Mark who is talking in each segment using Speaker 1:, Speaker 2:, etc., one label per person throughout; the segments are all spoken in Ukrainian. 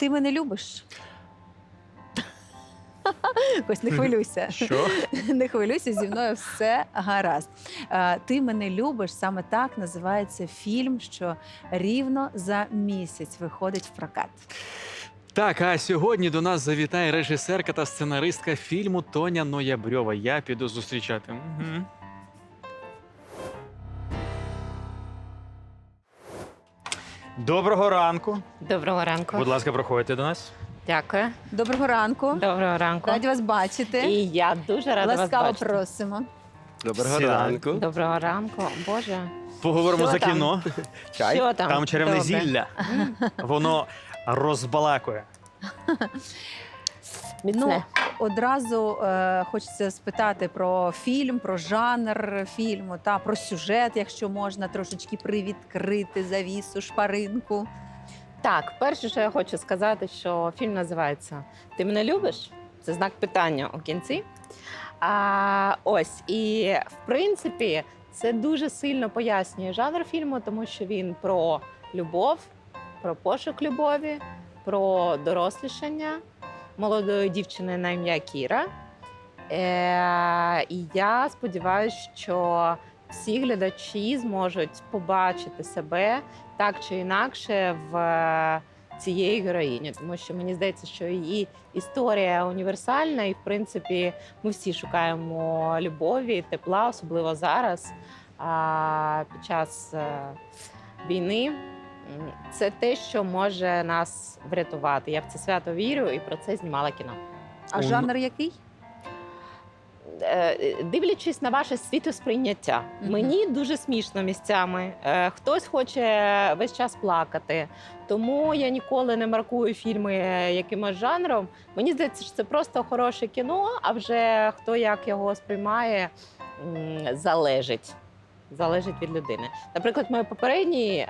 Speaker 1: Ти мене любиш? Ось не хвилюйся.
Speaker 2: Що?
Speaker 1: Не хвилюйся, зі мною все гаразд. Ти мене любиш саме так називається фільм, що рівно за місяць виходить в прокат.
Speaker 2: Так, а сьогодні до нас завітає режисерка та сценаристка фільму Тоня Ноябрьова. Я піду зустрічати. Угу. Доброго ранку.
Speaker 3: Доброго ранку.
Speaker 2: Будь ласка, проходьте до нас.
Speaker 3: Дякую.
Speaker 1: Доброго ранку.
Speaker 3: Доброго ранку.
Speaker 1: Раді вас бачити.
Speaker 3: І я дуже рада вас
Speaker 1: Ласкаво
Speaker 3: бачити.
Speaker 1: просимо.
Speaker 4: Доброго
Speaker 2: Сідай.
Speaker 4: ранку.
Speaker 3: Доброго ранку. Боже.
Speaker 2: Поговоримо
Speaker 3: Що
Speaker 2: за
Speaker 3: там?
Speaker 2: кіно.
Speaker 4: Чай?
Speaker 3: Що там?
Speaker 2: Там черевне
Speaker 3: Добре.
Speaker 2: зілля. Воно розбалакує.
Speaker 3: Міцне.
Speaker 1: Одразу е, хочеться спитати про фільм, про жанр фільму та про сюжет, якщо можна трошечки привідкрити завісу, шпаринку.
Speaker 3: Так, перше, що я хочу сказати, що фільм називається Ти мене любиш? Це знак питання у кінці. А, ось, і в принципі, це дуже сильно пояснює жанр фільму, тому що він про любов, про пошук любові, про дорослішання молодої дівчини на ім'я Кіра. Е, і я сподіваюся, що всі глядачі зможуть побачити себе так чи інакше в е, цієї героїні, тому що мені здається, що її історія універсальна, і в принципі ми всі шукаємо любові, тепла, особливо зараз під час е, війни. Це те, що може нас врятувати. Я в це свято вірю і про це знімала кіно.
Speaker 1: А
Speaker 2: Ум-
Speaker 1: жанр який?
Speaker 3: Е, Дивлячись на ваше світосприйняття,
Speaker 1: Мгм.
Speaker 3: мені дуже смішно місцями. Е, Хтось хоче весь час плакати, тому я ніколи не маркую фільми е, якимось жанром. Мені здається, що це просто хороше кіно, а вже хто як його сприймає, залежить. Залежить від людини. Наприклад, мій попередній,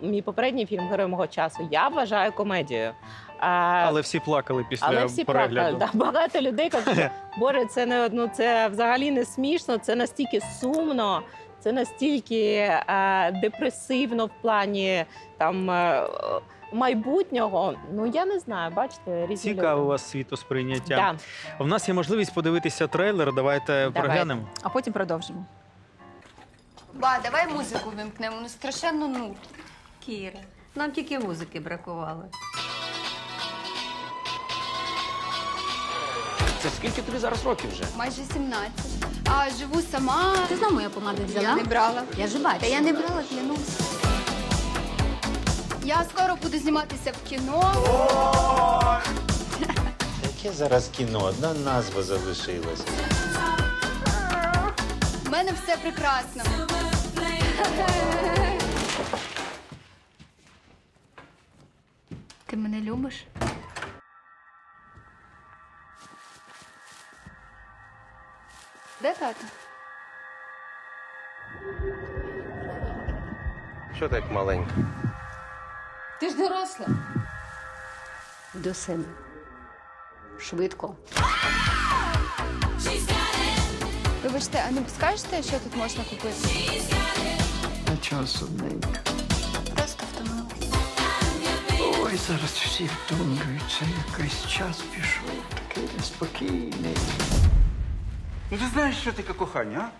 Speaker 3: мій попередній фільм Герой мого часу я вважаю комедією. А,
Speaker 2: Але всі плакали після
Speaker 3: але всі
Speaker 2: перегляду.
Speaker 3: плакали. Да, багато людей кажуть, боже, це не ну, це взагалі не смішно, це настільки сумно, це настільки е, депресивно в плані там е, майбутнього. Ну я не знаю, бачите, різні
Speaker 2: Цікаве у вас світосприйняття.
Speaker 3: Да.
Speaker 2: У нас є можливість подивитися трейлер. Давайте переглянемо.
Speaker 1: А потім продовжимо.
Speaker 5: Ба, давай музику вимкнемо, ну страшенно нудно.
Speaker 6: Кіра, нам тільки музики бракувало.
Speaker 4: Це скільки тобі зараз років вже?
Speaker 5: Майже 17. А живу сама.
Speaker 6: Ти знов мою помаду взяла?
Speaker 5: Я не брала.
Speaker 6: Я ж бачу.
Speaker 5: Та я не брала, клянусь. Я скоро буду зніматися в кіно.
Speaker 7: Яке зараз кіно? Одна назва залишилась.
Speaker 5: У мене все прекрасно. Ти мене любиш? Де тато?
Speaker 7: Що так маленько?
Speaker 5: Ти ж доросла.
Speaker 6: До себе. Швидко.
Speaker 5: Вибачте, а не скажете, що тут можна купити?
Speaker 8: А часу ненька.
Speaker 5: Просто втомилась.
Speaker 8: Ой, зараз всі втомлюються. Якийсь час пішов, такий неспокійний.
Speaker 9: Ну ти знаєш, що таке кохання, а?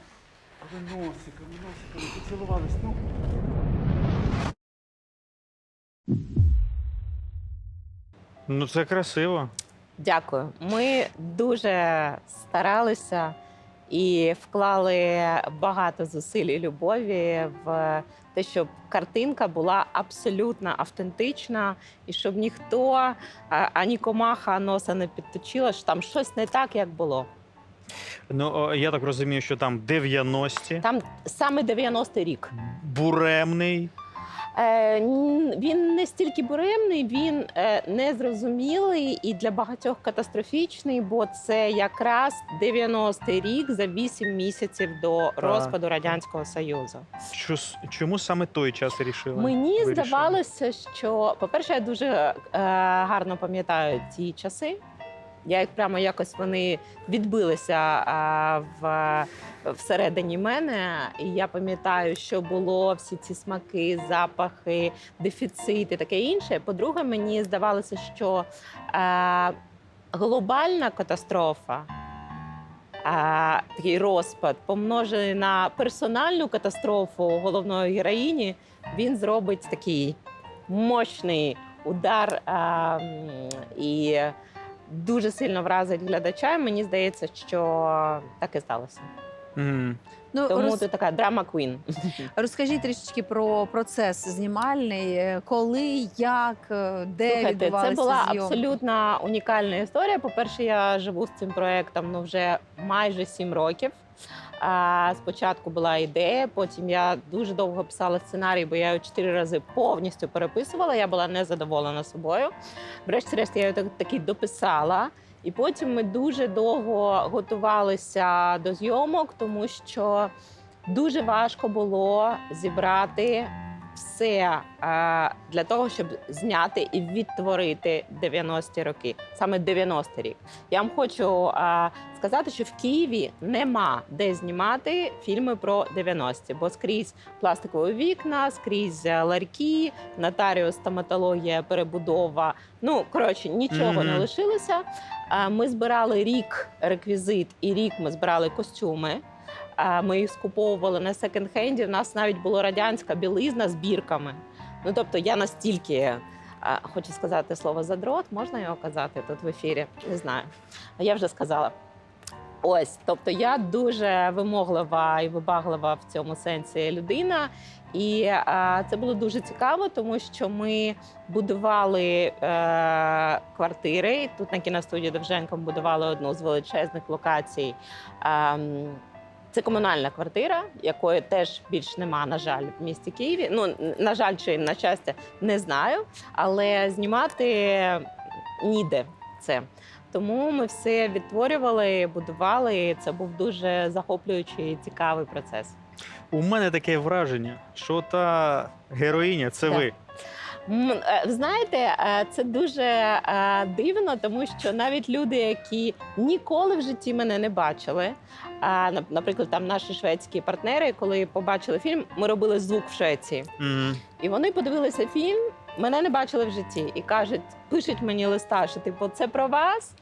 Speaker 9: Але носиками, носиками поцілувались, ну.
Speaker 2: Ну це красиво.
Speaker 3: Дякую. Ми дуже старалися і вклали багато зусиль і любові в те, щоб картинка була абсолютно автентична, і щоб ніхто ані комаха носа не підточила, що там щось не так, як було.
Speaker 2: Ну я так розумію, що там 90-ті,
Speaker 3: Там саме 90-й рік.
Speaker 2: буремний.
Speaker 3: Е, він не стільки буремний, він е, незрозумілий і для багатьох катастрофічний, бо це якраз 90-й рік за 8 місяців до розпаду радянського союзу.
Speaker 2: Що, чому саме той час рішили?
Speaker 3: Мені
Speaker 2: вирішили?
Speaker 3: здавалося, що по-перше, я дуже е, гарно пам'ятаю ті часи. Я їх прямо якось вони відбилися а, в, всередині мене. І я пам'ятаю, що було всі ці смаки, запахи, дефіцит і таке інше. По-друге, мені здавалося, що е, глобальна катастрофа. А, такий розпад, помножений на персональну катастрофу головної героїні, він зробить такий мощний удар а, і дуже сильно вразить глядача. І Мені здається, що так і сталося.
Speaker 2: Мгм.
Speaker 1: Ну,
Speaker 3: Тому
Speaker 1: роз-
Speaker 3: ти така драма квін.
Speaker 1: Розкажіть трішечки про процес знімальний, е, коли, як, е, де
Speaker 3: Слухайте,
Speaker 1: відбувалися
Speaker 3: це була
Speaker 1: зйомки?
Speaker 3: абсолютно унікальна історія. По-перше, я живу з цим проектом ну, вже майже сім років. Спочатку була ідея, потім я дуже довго писала сценарій, бо я його чотири рази повністю переписувала. Я була незадоволена собою. Врешті-решт, я його так- таки дописала. І потім ми дуже довго готувалися до зйомок, тому що дуже важко було зібрати все для того, щоб зняти і відтворити 90-ті роки, саме 90-й рік. Я вам хочу сказати, що в Києві нема де знімати фільми про 90-ті, бо скрізь пластикові вікна, скрізь е, ларьки, нотаріус, стоматологія, перебудова. Ну коротше, нічого не лишилося. Ми збирали рік реквізит, і рік ми збирали костюми. Ми їх скуповували на секонд-хенді. У нас навіть була радянська білизна з бірками. Ну тобто, я настільки хочу сказати слово задрот, можна його казати тут в ефірі? Не знаю. Я вже сказала. Ось, тобто я дуже вимоглива і вибаглива в цьому сенсі людина. І а, це було дуже цікаво, тому що ми будували е, квартири. Тут на кіностудії Довженко ми будували одну з величезних локацій. Ем, це комунальна квартира, якої теж більш нема, на жаль, в місті Києві. Ну, на жаль, чи на щастя, не знаю. Але знімати ніде це. Тому ми все відтворювали, будували. і Це був дуже захоплюючий і цікавий процес.
Speaker 2: У мене таке враження, що та героїня це
Speaker 3: Так.
Speaker 2: ви.
Speaker 3: Е, Знаєте, е, це дуже е, дивно, тому що навіть люди, які ніколи в житті мене не бачили. А, Наприклад, там наші шведські партнери, коли побачили фільм, ми робили звук в Швеції.
Speaker 2: Мгм.
Speaker 3: І вони подивилися фільм, мене не бачили в житті, і кажуть, пишуть мені листа, що типу, це про вас.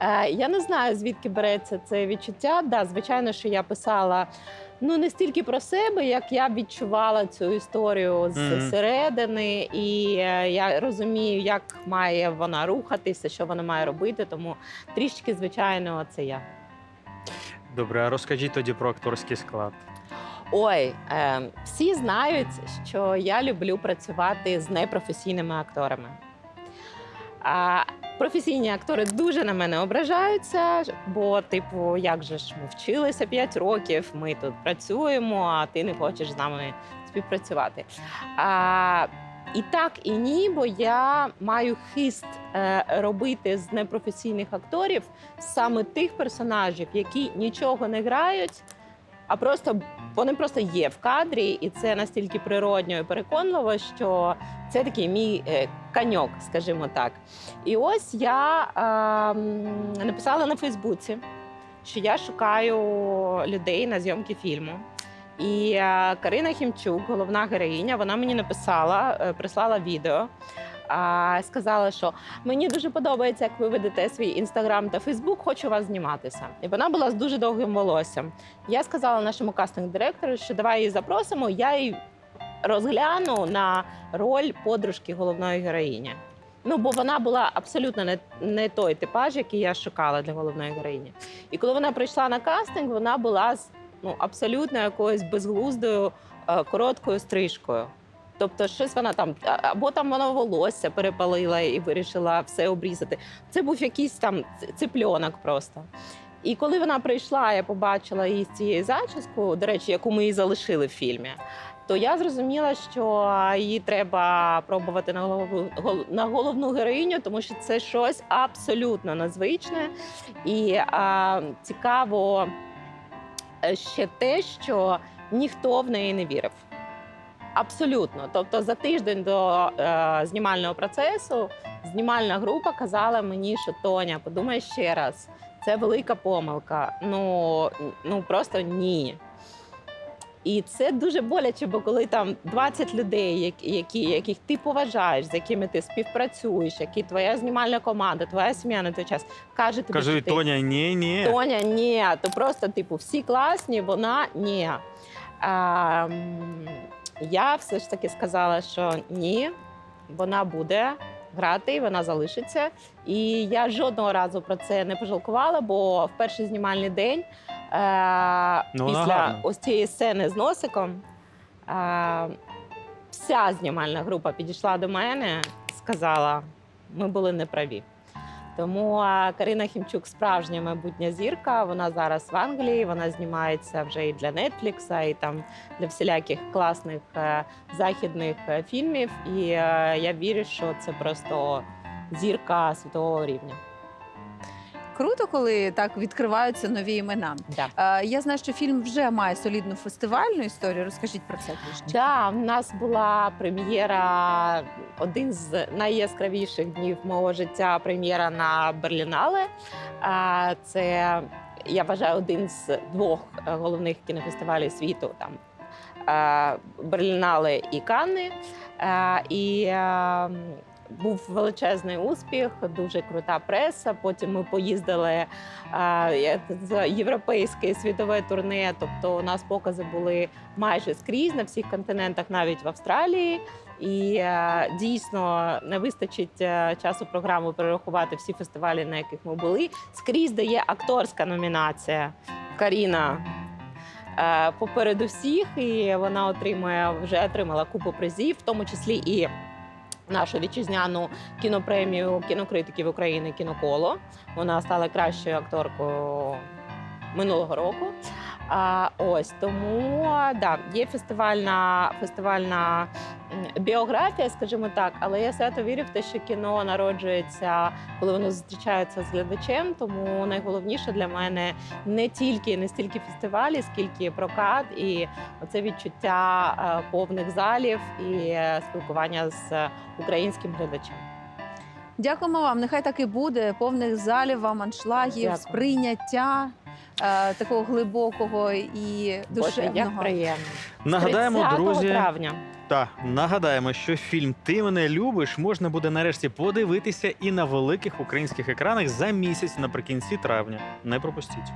Speaker 3: Е, я не знаю, звідки береться це відчуття. Да, звичайно, що я писала ну не стільки про себе, як я відчувала цю історію з
Speaker 2: Мгм.
Speaker 3: середини, і е, я розумію, як має вона рухатися, що вона має робити. Тому трішки, звичайно, це я.
Speaker 2: Добре, а розкажіть тоді про акторський склад.
Speaker 3: Ой, е, всі знають, що я люблю працювати з непрофесійними акторами. А професійні актори дуже на мене ображаються, бо, типу, як же ж ми вчилися 5 років, ми тут працюємо, а ти не хочеш з нами співпрацювати. А, і так, і ні, бо я маю хист е, робити з непрофесійних акторів саме тих персонажів, які нічого не грають, а просто вони просто є в кадрі, і це настільки природньо і переконливо, що це такий мій е, каньок, скажімо так. І ось я е, написала на Фейсбуці, що я шукаю людей на зйомки фільму. І е, Карина Хімчук, головна героїня, вона мені написала, е, прислала відео. А сказала, що мені дуже подобається, як ви ведете свій інстаграм та Фейсбук, хочу вас зніматися. І вона була з дуже довгим волоссям. Я сказала нашому кастинг-директору, що давай її запросимо. Я її розгляну на роль подружки головної героїні. Ну, бо вона була абсолютно не, не той типаж, який я шукала для головної героїні. І коли вона прийшла на кастинг, вона була з ну, абсолютно якоюсь безглуздою е, короткою стрижкою. Тобто, щось вона там, або там вона волосся перепалила і вирішила все обрізати. Це був якийсь там ц- цыпленок просто. І коли вона прийшла, я побачила її з цією зачіскою, до речі, яку ми їй залишили в фільмі. То я зрозуміла, що її треба пробувати на голову на головну героїню, тому що це щось абсолютно незвичне і а, цікаво ще те, що ніхто в неї не вірив. Абсолютно. Тобто за тиждень до е, знімального процесу знімальна група казала мені, що Тоня, подумай ще раз, це велика помилка. Ну, ну просто ні. І це дуже боляче, бо коли там 20 людей, які, яких ти поважаєш, з якими ти співпрацюєш, які твоя знімальна команда, твоя сім'я на той час каже тобі,
Speaker 2: Кажи,
Speaker 3: що ти
Speaker 2: Тоня, ні, ні.
Speaker 3: Тоня, ні, то просто типу всі класні, вона ні. А, я все ж таки сказала, що ні, вона буде грати, вона залишиться. І я жодного разу про це не пожалкувала, бо в перший знімальний день е,
Speaker 2: Ну, вона
Speaker 3: після
Speaker 2: гарна.
Speaker 3: ось цієї сцени з носиком. Е, Вся знімальна група підійшла до мене, сказала, ми були неправі. Тому Карина Хімчук справжня майбутня зірка. Вона зараз в Англії. Вона знімається вже і для Нетфлікса, і там для всіляких класних е, західних е, фільмів. І е, я вірю, що це просто зірка світового рівня.
Speaker 1: Круто, коли так відкриваються нові імена.
Speaker 3: Да.
Speaker 1: Е, я знаю, що фільм вже має солідну фестивальну історію. Розкажіть про це трішки.
Speaker 3: Да, в нас була прем'єра, один з найяскравіших днів мого життя. Прем'єра на Берлінале. А, Це я вважаю один з двох е, головних кінофестивалів світу. Там е, Берлінале і Канни. Е, І е, був величезний успіх, дуже крута преса. Потім ми поїздили з європейське світове турне. Тобто у нас покази були майже скрізь на всіх континентах, навіть в Австралії. І е, дійсно не вистачить е, часу програму перерахувати всі фестивалі, на яких ми були. Скрізь дає акторська номінація Каріна. е, Попереду всіх, і вона отримує вже отримала купу призів, в тому числі і нашу вітчизняну кінопремію кінокритиків України Кіноколо. Вона стала кращою акторкою минулого року. А, ось тому да, є фестивальна, фестивальна біографія, скажімо так, але я свято вірю в те, що кіно народжується, коли воно зустрічається з глядачем. Тому найголовніше для мене не тільки не стільки фестивалі, скільки прокат і оце відчуття е, повних залів і спілкування з українським глядачем.
Speaker 1: Дякуємо вам. Нехай так і буде. Повних залів вам аншлагів,
Speaker 3: Дякую.
Speaker 1: сприйняття е, такого глибокого і
Speaker 3: Боже, як
Speaker 1: душевного.
Speaker 3: приємно.
Speaker 2: Нагадаємо,
Speaker 3: 30
Speaker 2: друзі.
Speaker 3: травня.
Speaker 2: Та нагадаємо, що фільм Ти мене любиш можна буде нарешті подивитися і на великих українських екранах за місяць наприкінці травня. Не пропустіть.